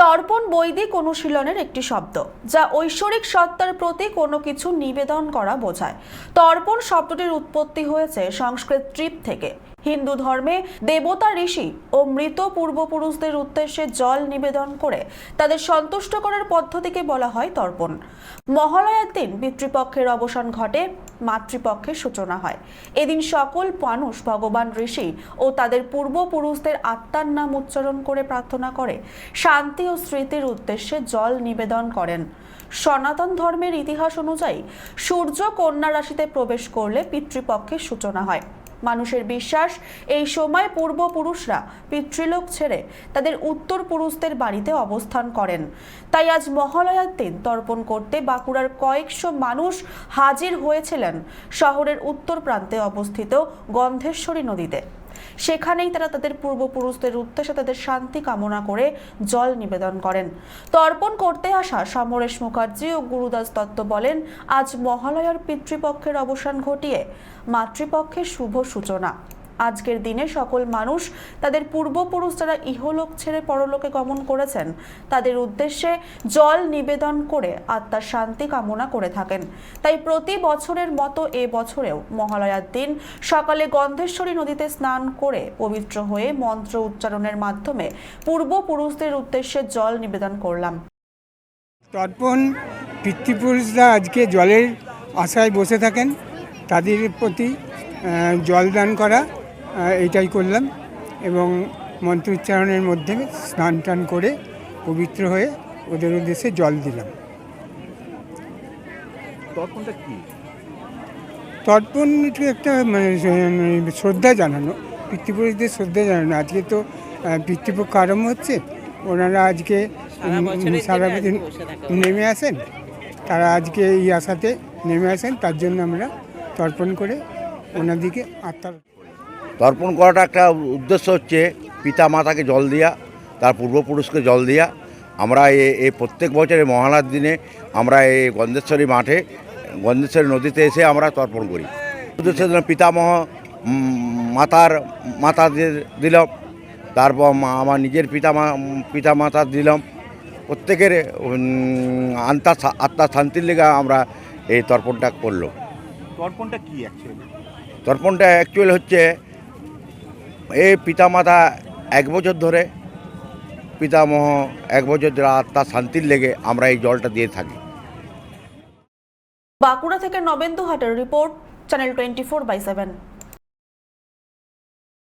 তর্পণ বৈদিক অনুশীলনের একটি শব্দ, যা ঐশ্বরিক সত্তার প্রতি কোনো কিছু নিবেদন করা বোঝায়। তর্পণ শব্দটির উৎপত্তি হয়েছে সংস্কৃত ট্রিপ থেকে। হিন্দু ধর্মে দেবতা, ঋষি ও মৃত পূর্বপুরুষদের উদ্দেশ্যে জল নিবেদন করে তাদের সন্তুষ্ট করার পদ্ধতিকে বলা হয় তর্পণ। মহালয়ার দিন পিতৃপক্ষের অবসান ঘটে, মাতৃপক্ষের সূচনা হয়। এদিন সকল মানুষ, ভগবান, ঋষি ও তাদের পূর্বপুরুষদের আত্মার নাম উচ্চারণ করে প্রার্থনা করে, শান্তি ও স্মৃতির উদ্দেশ্যে জল নিবেদন করেন। সনাতন ধর্মের ইতিহাস অনুযায়ী সূর্য কন্যা রাশিতে প্রবেশ করলে পিতৃপক্ষের সূচনা হয়। মানুষের বিশ্বাস। এই সময় পূর্বপুরুষরা পিতৃলোক ছেড়ে তাদের উত্তর পুরুষদের বাড়িতে অবস্থান করেন। তাই আজ মহালয়ার দিন তর্পণ করতে বাঁকুড়ার কয়েকশো মানুষ হাজির হয়েছিলেন শহরের উত্তর প্রান্তে অবস্থিত গন্ধেশ্বরী নদীতে। সেখানেই তারা তাদের পূর্বপুরুষদের উদ্দেশ্যে তাদের শান্তি কামনা করে জল নিবেদন করেন। তর্পণ করতে আসা সমরেশ মুখার্জি ও গুরুদাস দত্ত বলেন, আজ মহালয়ার পিতৃপক্ষের অবসান ঘটিয়ে মাতৃপক্ষের শুভ সূচনা। আজকের দিনে সকল মানুষ তাদের পূর্বপুরুষ যারা ইহলোক ছেড়ে পরলোকে গমন করেছেন তাদের উদ্দেশ্যে জল নিবেদন করে আত্মার শান্তি কামনা করে থাকেন। তাই প্রতি বছরের মতো এ বছরেও মহালয়ার দিন সকালে গন্ধেশ্বরী নদীতে স্নান করে পবিত্র হয়ে মন্ত্র উচ্চারণের মাধ্যমে পূর্বপুরুষদের উদ্দেশ্যে জল নিবেদন করলাম। তর্পণ পিতৃপুরুষরা আজকে জলের আশায় বসে থাকেন তাদের প্রতি আহ, জলদান করা। আহ, এইটাই করলাম এবং মন্ত্র উচ্চারণের মধ্যে স্নান টান করে পবিত্র হয়ে ওদের উদ্দেশ্যে জল দিলাম। তর্পণটা কি? তর্পণ একটু একটা মানে, শ্রদ্ধা জানানো পিতৃপুরুষদের শ্রদ্ধা জানানো। আজকে তো পিতৃপক্ষ আরম্ভ হচ্ছে ওনারা আজকে সারা বছর নেমে আসেন। তারা আজকে এই আশাতে নেমে আসেন তার জন্য আমরা তর্পণ করে ওনাদিকে আত্মার তর্পণ করাটা একটা উদ্দেশ্য হচ্ছে পিতা মাতাকে জল দেওয়া তার পূর্বপুরুষকে জল দেওয়া আমরা এ- এই প্রত্যেক বছরে মহালয়ার দিনে আমরা এই গন্ধেশ্বরী মাঠে গন্ধেশ্বরী নদীতে এসে আমরা তর্পণ করি। উদ্দেশ্য দিলাম পিতামহ মাতার মাতা দিলাম তারপর আমার নিজের পিতা মা পিতা মাতার দিলাম। প্রত্যেকের আত্মা আত্মা শান্তির লেগে আমরা এই তর্পণটা করল তর্পণটা কী অ্যাকচুয়ালি তর্পণটা অ্যাকচুয়ালি হচ্ছে এই পিতামাতা এক বছর ধরে, পিতামহ এক বছর ধরে আত্মার শান্তির লেগে আমরা এই জলটা দিয়ে থাকি। বাঁকুড়া থেকে নবেন্দু হাটের report, channel twenty four by seven.